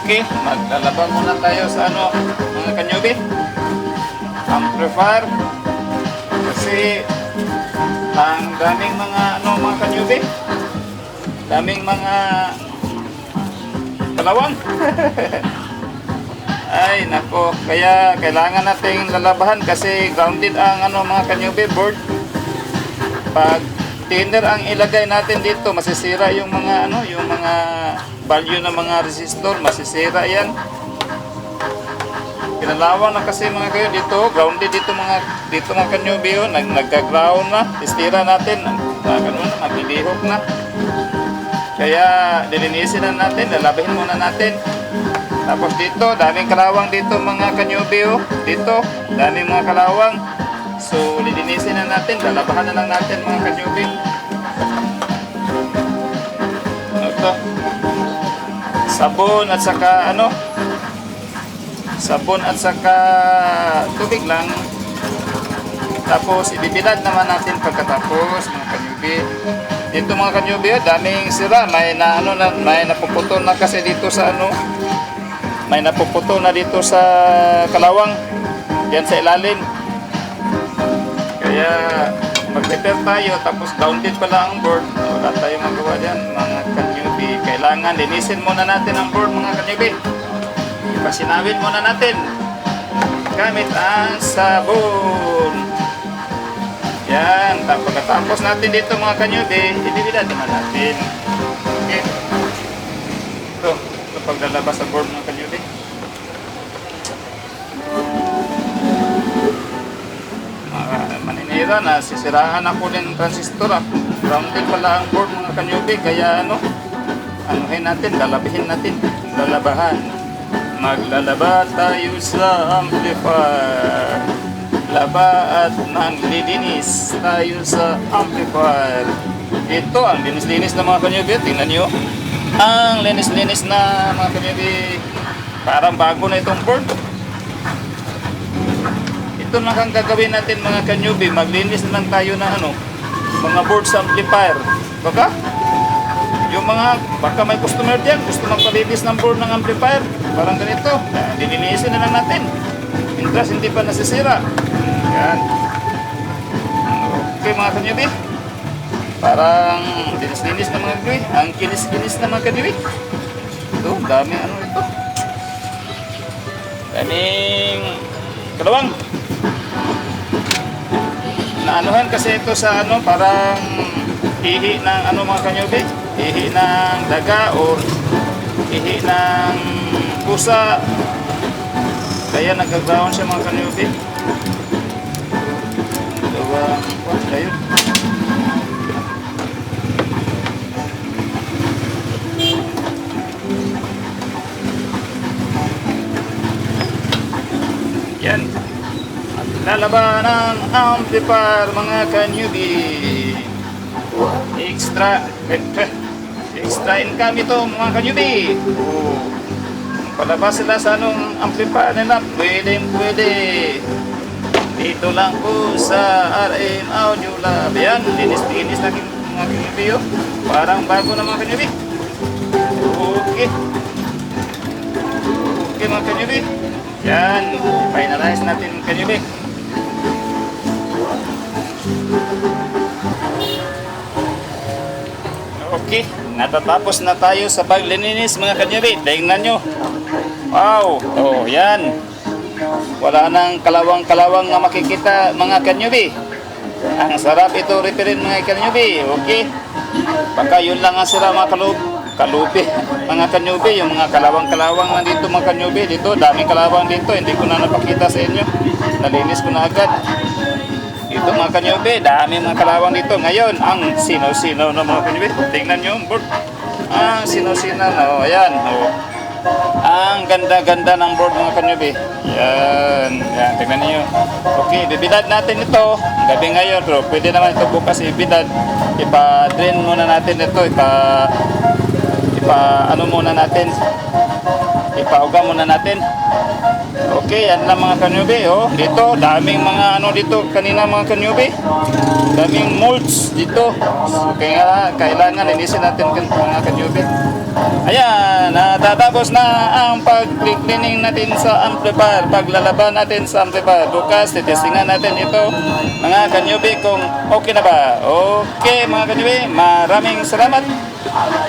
Okay, maglalaba muna tayo sa ano, mga kanyubi. Amplifier. Kasi ang daming mga ano mga kanyubi. Daming mga kalawang. Ay, nako. Kaya kailangan nating lalabahan kasi grounded ang ano mga kanyubi board. Pag thinner ang ilagay natin dito, masisira yung mga ano, yung mga value ng mga resistor, masisira yan. Kinalawan na kasi mga kayo dito, grounded dito mga dito mga kanyubi yun, nag, nagka-ground na, istira natin, na, ganun, naglilihok na. Kaya dilinisin na natin, lalabahin muna natin. Tapos dito, daming kalawang dito mga kanyubi oh. Dito, daming mga kalawang. So, lilinisin na natin, lalabahan na lang natin mga kanyubi. Ito. Sabon at saka ano? Sabon at saka tubig lang. Tapos ibibilad naman natin pagkatapos mga kanyubi. Dito mga kanyubi, oh, daming sira. May na ano na, may napuputo na kasi dito sa ano, may napuputo na dito sa kalawang yan sa ilalim kaya mag-repair tayo tapos grounded pala ang board wala tayong magawa dyan mga kanyubi kailangan linisin muna natin ang board mga kanyubi ipasinawin muna natin. Gamit ang sabon. Yan tapos pagkatapos natin dito mga kanyubi ibibilad naman natin okay ito ito paglalabas sa board mga kanyubi mga maninira na sisiraan ako din ng transistor ah. grounded pala ang board mga kanyubi kaya ano anuhin natin lalabihin natin. Lalabahan. Maglalaba tayo sa amplifier. Laba at maglilinis tayo sa amplifier. Ito ang linis-linis na mga kanyubi tingnan nyo ang linis-linis na mga kanyubi parang bago na itong board. Ito na kang gagawin natin mga kanyubi, maglinis na lang tayo ng ano, mga board sa amplifier. Baka? Yung mga, baka may customer dyan, gusto magpalinis ng board ng amplifier. Parang ganito, ah, lilinisin na lang natin. Interest, hindi pa nasisira. Yan. Okay mga kanyubi. Parang linis-linis na mga kanyubi. Ang kinis-kinis na mga kanyubi. Ito, dami ano ito. Daming kalawang naanuhan kasi ito sa ano parang ihi ng ano mga kanyubi ihi ng daga o ihi ng pusa? Kaya nagka-ground siya mga kanyubi dalawang what ayun. Yan. Lalaba ng amplifier mga kanyubi. Extra, extra income ito mga kanyubi. Oh. Palabas sila sa anong amplifier nila, pwede pwede. Dito lang po sa RM Audio Lab. Yan, linis-linis na mga kanyubi. Oh. Parang bago na mga kanyubi. Okay. Okay mga kanyubi. Yan, finalize natin mga kanyubi. Okay, natatapos na tayo sa paglilinis mga kanyari. Tingnan nyo. Wow, oh yan. Wala nang kalawang-kalawang na makikita mga kanyubi. Ang sarap ito referin mga kanyubi. Okay. Baka yun lang ang sira mga kalub kalupi. Mga kanyubi, yung mga kalawang-kalawang nandito mga kanyubi. Dito, daming kalawang dito. Hindi ko na napakita sa inyo. Nalinis ko na agad. Dito mga kanyubi, dami mga kalawang dito. Ngayon, ang sino-sino na mga kanyubi. Tingnan nyo, board. Ang sino-sino na, oh, ayan. Oh. Ang ganda-ganda ng board mga kanyubi. Yan, yan, tingnan niyo. Okay, bibidad natin ito. Gabi ngayon, pero pwede naman ito bukas ibidad. Ipa-drain muna natin ito. Ipa, ipa, ano muna natin. ipauga muna natin. Okay, yan lang mga kanyubi. Oh. Dito, daming mga ano dito kanina mga kanyubi. Daming molds dito. So, kaya kailangan linisin natin mga kanyubi. Ayan, natatapos na ang pag-cleaning natin sa amplifier, paglalaban natin sa amplifier. Bukas, titestingan natin ito, mga kanyubi, kung okay na ba. Okay, mga kanyubi, maraming salamat.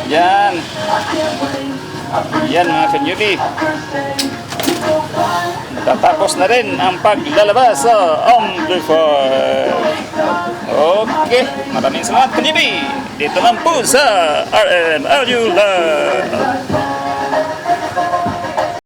Yan. Yan, mga kanyubi. Natatapos na rin ang paglalabas sa amplifier. Okay, maraming salamat kanyubi. Dito lang po sa RM Audio Lab.